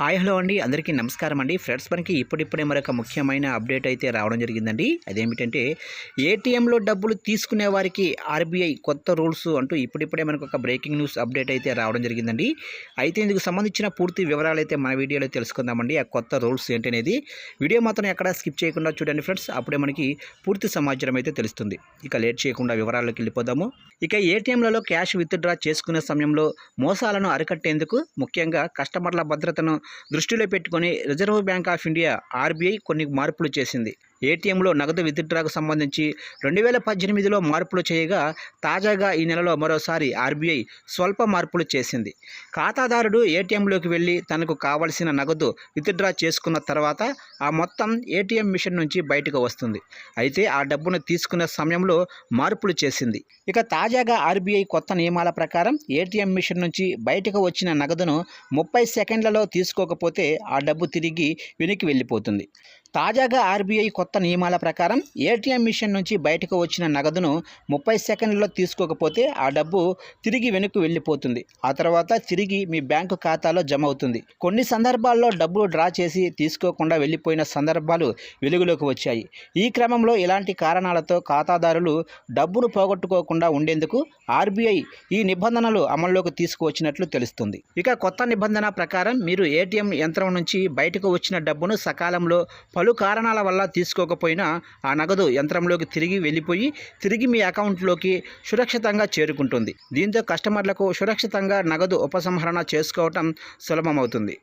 Hi hello అండి. అందరికీ నమస్కారం అండి. ఫ్రెండ్స్ మనకి ఇప్పుడిప్పుడే మరొక ముఖ్యమైన అప్డేట్ అయితే రావడం జరిగిందండి. అదేమిటంటే ఏటీఎంలో డబ్బులు తీసుకునే వారికి ఆర్బీఐ కొత్త రూల్స్ అంటూ ఇప్పుడిప్పుడే మనకు ఒక బ్రేకింగ్ న్యూస్ అప్డేట్ అయితే రావడం జరిగిందండి. అయితే ఇందుకు సంబంధించిన పూర్తి వివరాలు అయితే మన వీడియోలో తెలుసుకుందామండి. ఆ కొత్త రూల్స్ ఏంటనేది వీడియో మాత్రం ఎక్కడ స్కిప్ చేయకుండా చూడండి ఫ్రెండ్స్. అప్పుడే మనకి పూర్తి సమాచారం అయితే తెలుస్తుంది. ఇక లేట్ చేయకుండా వివరాల్లోకి వెళ్ళిపోదాము. ఇక ఏటీఎంలలో క్యాష్ విత్డ్రా చేసుకునే సమయంలో మోసాలను అరికట్టేందుకు ముఖ్యంగా కస్టమర్ల భద్రతను దృష్టిలో పెట్టుకొని reserve bank of India RBI కొన్ని మార్పులు చేసింది. ఏటీఎంలో నగదు విత్డ్రాకు సంబంధించి రెండు వేల పద్దెనిమిదిలో మార్పులు చేయగా తాజాగా ఈ నెలలో మరోసారి ఆర్బీఐ స్వల్ప మార్పులు చేసింది. ఖాతాదారుడు ఏటీఎంలోకి వెళ్ళి తనకు కావలసిన నగదు విత్డ్రా చేసుకున్న తర్వాత ఆ మొత్తం ఏటీఎం మిషన్ నుంచి బయటకు వస్తుంది. అయితే ఆ డబ్బును తీసుకునే సమయంలో మార్పులు చేసింది. ఇక తాజాగా ఆర్బీఐ కొత్త నియమాల ప్రకారం ఏటీఎం మిషన్ నుంచి బయటకు వచ్చిన నగదును ముప్పై సెకండ్లలో తీసుకోకపోతే ఆ డబ్బు తిరిగి వెనక్కి వెళ్ళిపోతుంది. తాజాగా ఆర్బీఐ కొత్త కొత్త నియమాల ప్రకారం ఏటీఎం మిషన్ నుంచి బయటకు వచ్చిన నగదును ముప్పై సెకండ్లలో తీసుకోకపోతే ఆ డబ్బు తిరిగి వెనక్కి వెళ్ళిపోతుంది. ఆ తర్వాత తిరిగి మీ బ్యాంకు ఖాతాలో జమ అవుతుంది. కొన్ని సందర్భాల్లో డబ్బులు డ్రా చేసి తీసుకోకుండా వెళ్ళిపోయిన సందర్భాలు వెలుగులోకి వచ్చాయి. ఈ క్రమంలో ఇలాంటి కారణాలతో ఖాతాదారులు డబ్బును పోగొట్టుకోకుండా ఉండేందుకు ఆర్బీఐ ఈ నిబంధనలు అమల్లోకి తీసుకువచ్చినట్లు తెలుస్తుంది. ఇక కొత్త నిబంధన ప్రకారం మీరు ఏటీఎం యంత్రం నుంచి బయటకు వచ్చిన డబ్బును సకాలంలో పలు కారణాల వల్ల తీసుకోకపోయినా ఆ నగదు యంత్రంలోకి తిరిగి వెళ్ళిపోయి తిరిగి మీ అకౌంట్లోకి సురక్షితంగా చేరుకుంటుంది. దీంతో కస్టమర్లకు సురక్షితంగా నగదు ఉపసంహరణ చేసుకోవటం సులభమవుతుంది.